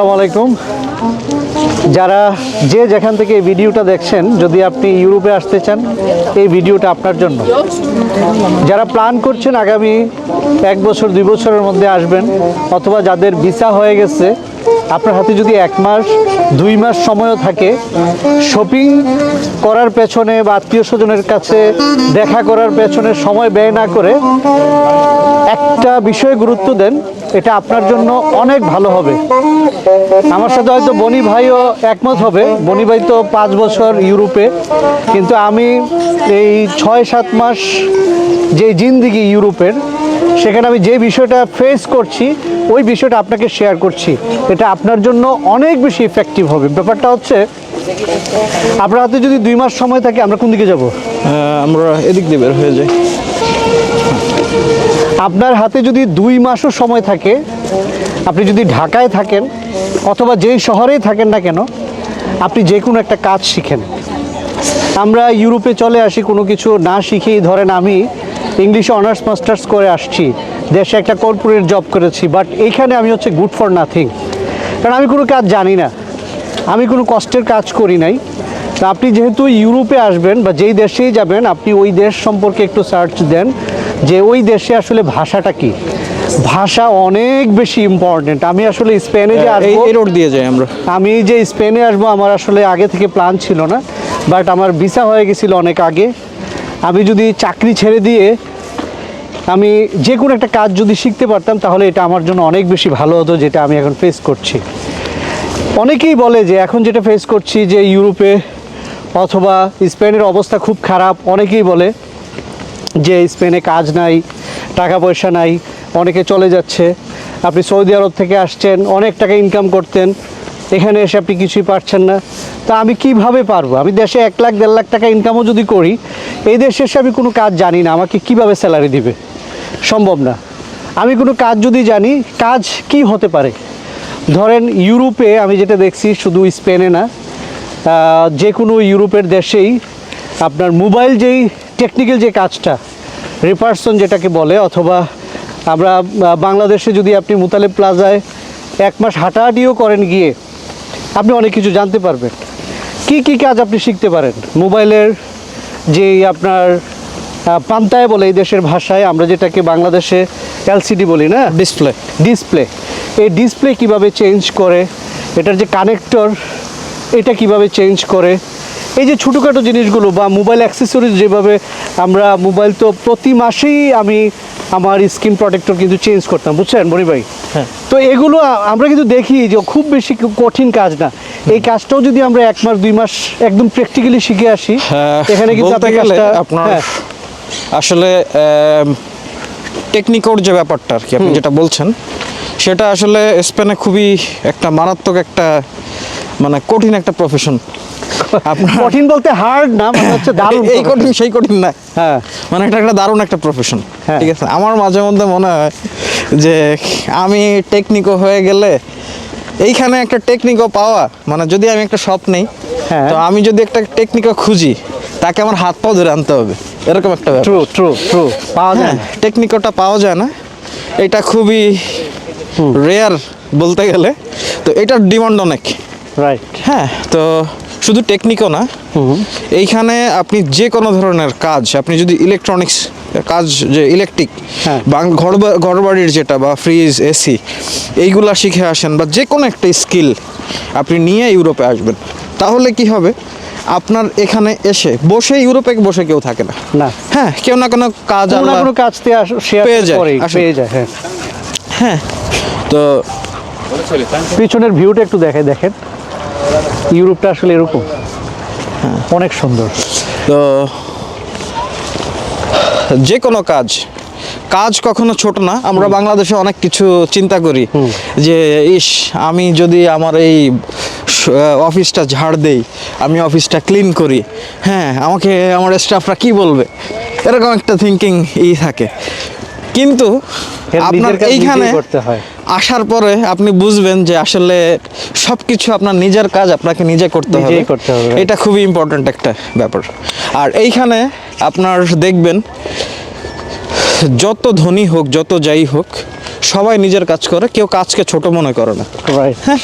আসসালামু আলাইকুম। যারা যে যেখান থেকে এই ভিডিওটা দেখছেন, যদি আপনি ইউরোপে আসতে চান, এই ভিডিওটা আপনার জন্য। যারা প্ল্যান করছেন আগামী এক বছর, দুই বছরের মধ্যে আসবেন, অথবা যাদের ভিসা হয়ে গেছে আপনার হাতে যদি এক মাস, দুই মাস সময়ও থাকে শপিং করার পেছনে বা আত্মীয় স্বজনের কাছে দেখা করার পেছনে সময় ব্যয় না করে একটা বিষয়ে গুরুত্ব দেন, এটা আপনার জন্য অনেক ভালো হবে। আমার সাথে হয়তো বনি ভাইও একমত হবে। বনি ভাই তো পাঁচ বছর ইউরোপে, কিন্তু আমি এই ছয় সাত মাস যে জিন্দিগি ইউরোপের সেখানে আমি যে বিষয়টা ফেস করছি ওই বিষয়টা আপনাকে শেয়ার করছি। এটা আপনার জন্য অনেক বেশি ইফেক্টিভ হবে। ব্যাপারটা হচ্ছে আপনার হাতে যদি দুই মাস সময় থাকে আমরা কোন দিকে যাব? আমরা এদিক দিয়ে বের হয়ে যাই। আপনার হাতে যদি দুই মাসও সময় থাকে আপনি যদি ঢাকায় থাকেন অথবা যেই শহরেই থাকেন না কেন আপনি যে কোনো একটা কাজ শিখেন। আমরা ইউরোপে চলে আসি কোনো কিছু না শিখেই ধরেন আমি ইংলিশে অনার্স মাস্টার্স করে আসছি। দেশে একটা কর্পোরেট জব করেছি বাট এইখানে আমি হচ্ছে গুড ফর নাথিং কারণ আমি কোনো কাজ জানি না। আমি কোনো কষ্টের কাজ করি নাই। তা আপনি যেহেতু ইউরোপে আসবেন বা যেই দেশেই যাবেন আপনি ওই দেশ সম্পর্কে একটু সার্চ দেন যে ওই দেশে আসলে ভাষাটা কি। ভাষা অনেক বেশি ইম্পর্টেন্ট আমি আসলে স্পেনে যে এই রোড দিয়ে যাই আমরা। আমি যে স্পেনে আসব আমার আসলে আগে থেকে প্ল্যান ছিল না বাট আমার ভিসা হয়ে গেছিল অনেক আগে। আমি যদি চাকরি ছেড়ে দিয়ে আমি যে কোনো একটা কাজ যদি শিখতে পারতাম, তাহলে এটা আমার জন্য অনেক বেশি ভালো হতো যেটা আমি এখন ফেস করছি। অনেকেই বলে যে এখন যেটা ফেস করছি যে ইউরোপে অথবা স্পেনের অবস্থা খুব খারাপ। অনেকেই বলে যে স্পেনে কাজ নাই, টাকা পয়সা নাই, অনেকে চলে যাচ্ছে। আপনি সৌদি আরব থেকে আসছেন, অনেক টাকা ইনকাম করতেন, এখানে এসে আপনি কিছুই পারছেন না। তা আমি কীভাবে পারব? আমি দেশে এক লাখ, দেড় লাখ টাকা ইনকামও যদি করি এই দেশে এসে আমি কোনো কাজ জানি না। আমাকে কীভাবে স্যালারি দিবে? সম্ভব না। আমি কোনো কাজ যদি জানি, কাজ কি হতে পারে? ধরেন ইউরোপে আমি যেটা দেখছি শুধু স্পেনে না যে কোনো ইউরোপের দেশেই আপনার মোবাইল যেই টেকনিক্যাল যে কাজটা রিপার্সন যেটাকে বলে, অথবা আমরা বাংলাদেশে যদি আপনি মুতালে প্লাজায় এক মাস হাঁটাহাঁটিও করেন গিয়ে, আপনি অনেক কিছু জানতে পারবেন। কি কি কাজ আপনি শিখতে পারেন? মোবাইলের যে আপনার পান্তায় বলে এই দেশের ভাষায় আমরা যেটাকে বাংলাদেশে এলসিডি বলি না? ডিসপ্লে ডিসপ্লে এই ডিসপ্লে কীভাবে চেঞ্জ করে? এটার যে কানেক্টর এটা কীভাবে চেঞ্জ করে? এই যে ছোটোখাটো জিনিসগুলো বা মোবাইল অ্যাক্সেসরিজ যেভাবে আমরা মোবাইল তো প্রতি মাসেই আমি আমার স্ক্রিন প্রোটেক্টর কিন্তু চেঞ্জ করতাম বুঝছেন মনি ভাই? হ্যাঁ। তো এগুলো আমরা কিন্তু দেখি যে খুব বেশি কঠিন কাজ না। এই কাজটাও যদি আমরা এক মাস দুই মাস একদম প্র্যাকটিক্যালি শিখে আসি এখানে কিন্তু হ্যাঁ, বলতে গেলে আপনার হ্যাঁ, আসলে টেকনিকর যে ব্যাপারটা আর কি আপনি যেটা বলছেন সেটা আসলে স্পেনে খুবই একটা মারাত্মক একটা মানে কঠিন একটা প্রফেশন কঠিন বলতে হার্ড না মানে হচ্ছে দারুণ এই কঠিন সেই কঠিন না। হ্যাঁ। মানে এটা একটা দারুণ একটা প্রফেশন হ্যাঁ। ঠিক আছে? আমার মাঝে মধ্যে মনে হয় যে আমি টেকনিকও হয়ে গেলে এইখানে একটা টেকনিকও পাওয়া মানে যদি আমি একটা শপ নেই হ্যাঁ। তো আমি যদি একটা টেকনিকও খুঁজি তাকে আমার হাত পাও ধরে আনতে হবে। এরকম একটা ট্রু ট্রু ট্রু পাওয়া যায়। হ্যাঁ। টেকনিকটা পাওয়া যায় না। এটা খুবই রেয়ার বলতে গেলে। তো এটার ডিমান্ড অনেক। রাইট হ্যাঁ তো শুধু টেকনিকও না। এইখানে আপনি যে কোনো ধরনের কাজ আপনি যদি ইলেকট্রনিক্স কাজ যে ইলেকট্রিক হ্যাঁ। ঘর বা- ঘর বাড়ির যেটা বা ফ্রিজ এসি এইগুলা শিখে আসেন বা যে কোনো একটা স্কিল আপনি নিয়ে ইউরোপে আসবেন তাহলে কি হবে? আপনার এখানে এসে বসে ইউরোপে বসে কেউ থাকে না। না। হ্যাঁ কেউ না কোনো কাজ কোনো আল্লাহ- কোনো কাজ পেয়ে যায়। পেয়ে যায় হ্যাঁ। হ্যাঁ তো পিছনের ভিউটা একটু দেখে দেখেন। ইউরোপটা আসলে এরকম। অনেক সুন্দর। তো যে কোনো কাজ কাজ কখনো ছোট না। আমরা বাংলাদেশে অনেক কিছু চিন্তা করি যে ইস আমি যদি আমার এই অফিসটা ঝাড় দেই আমি অফিসটা ক্লিন করি। হ্যাঁ আমাকে আমার স্টাফরা কি বলবে? এরকম একটা থিঙ্কিং ই থাকে। কিন্তু আপনার এইখানে করতে হয়। আসার পরে আপনি বুঝবেন যে আসলে সব কিছু আপনার নিজের কাজ আপনাকে নিজে করতে হবে। করতে হবে। এটা খুবই ইম্পর্ট্যান্ট একটা ব্যাপার। আর এইখানে আপনার দেখবেন যত ধনী হোক যত যাই হোক সবাই নিজের কাজ করে কেউ কাজকে ছোট মনে করে না। রাইট হ্যাঁ?